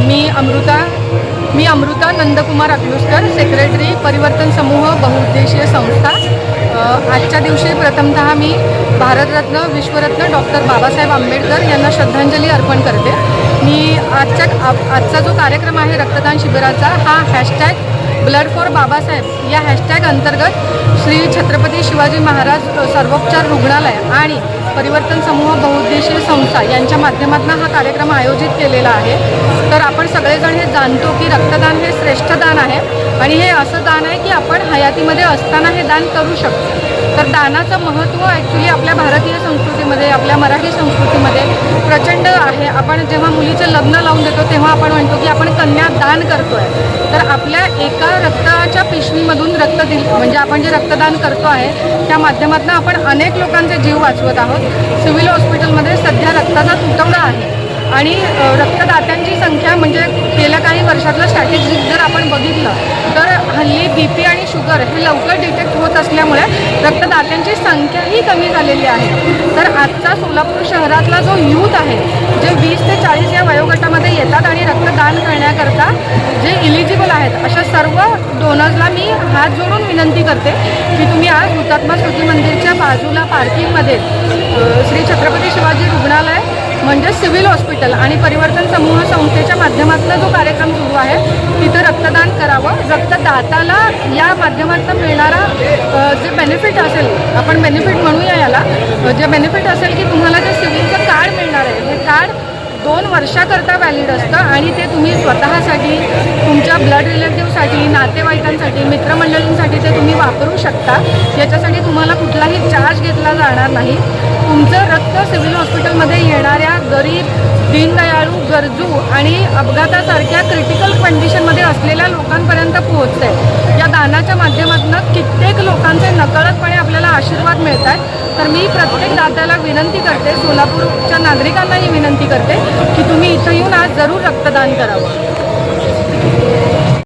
मी अमृता मी अमृता नंदकुमार अकलुष्कर सेक्रेटरी परिवर्तन समूह बहुउद्देशीय संस्था. आजच्या दिवशी प्रथमतः मी भारतरत्न विश्वरत्न डॉक्टर बाबासाहेब आंबेडकर यांना श्रद्धांजली अर्पण करते. मी आजच्या आजचा जो कार्यक्रम आहे रक्तदान शिबिराचा हा हॅशटॅग ब्लड फॉर बाबासाहेब या हॅशटॅग अंतर्गत श्री छत्रपती शिवाजी महाराज सर्वोपचार रुग्णालय आणि परिवर्तन समूह बहुउद्देशीय संस्था यांच्या माध्यमातून हा कार्यक्रम आयोजित केलेला आहे. तर आपण सगळेजण हे जाणतो की रक्तदान हे श्रेष्ठ दान आहे आणि हे असं दान आहे की आपण हयातीमध्ये असताना हे दान करू शकतो. तर दानाचं महत्त्व ॲक्च्युली आपल्या भारतीय संस्कृतीमध्ये आपल्या मराठी संस्कृतीमध्ये प्रचंड आहे. आपण जेव्हा मुलीचं लग्न लावून देतो तेव्हा आपण म्हणतो की आपण कन्या दान करतोय. तर आपल्या एका रक्ताच्या पिशवीमधून रक्त दिल म्हणजे आपण जे रक्तदान करतो आहे त्या माध्यमातून आपण अनेक लोकांचे जीव वाचवत आहोत. सिव्हिल हॉस्पिटलमध्ये सध्या रक्ताचा तुटवडा आहे. आणि रक्तदात्यांची संख्या म्हणजे त्याच्यातलं काही जर आपण बघितलं तर हल्ली बी पी आणि शुगर हे लवकर डिटेक्ट होत असल्यामुळे रक्तदात्यांची संख्याही कमी झालेली आहे. तर आजचा सोलापूर शहरातला जो यूथ आहे जे वीस ते चाळीस या वयोगटामध्ये येतात आणि रक्तदान करण्याकरता जे इलिजिबल आहेत अशा सर्व डोनर्सला मी हात जोडून विनंती करते की तुम्ही आज हुतात्मा स्मृती मंदिरच्या बाजूला पार्किंगमध्ये श्री छत्रपती शिवाजी रुग्णालय म्हणजे सिव्हिल हॉस्पिटल आणि परिवर्तन समूह संस्थेच्या माध्यमातून जो कार्यक्रम सुरू आहे तिथं करावं. करावं रक्तदाताला या माध्यमातून मिळणारा जे बेनिफिट असेल आपण बेनिफिट म्हणूया याला जे बेनिफिट असेल की तुम्हाला जे सिव्हिलचं कार्ड मिळणार आहे हे कार्ड दोन वर्षाकरता व्हॅलिड असतं आणि ते तुम्ही स्वतःसाठी तुमच्या ब्लड रिलेटिव्हसाठी नातेवाईकांसाठी मित्रमंडळींसाठी ते तुम्ही वापरू शकता. याच्यासाठी तुम्हाला कुठलाही चार्ज घेतला जाणार नाही. तुमचं रक्त सिव्हिल हॉस्पिटलमध्ये येणाऱ्या गरीब दीनदयाळू गरजू आणि अपघातासारख्या क्रिटिकल कंडिशनमध्ये असलेल्या लोकांपर्यंत पोहोचते या दानाच्या माध्यमातून कित्येक लोकांचे नकळतपणे आपल्याला आशीर्वाद मिळत आहेत तर मी प्रत्येक दात्याला विनंती करते सोलापूरच्या नागरिकांनाही विनंती करते की तुम्ही इथं येऊन आज जरूर रक्तदान करावं.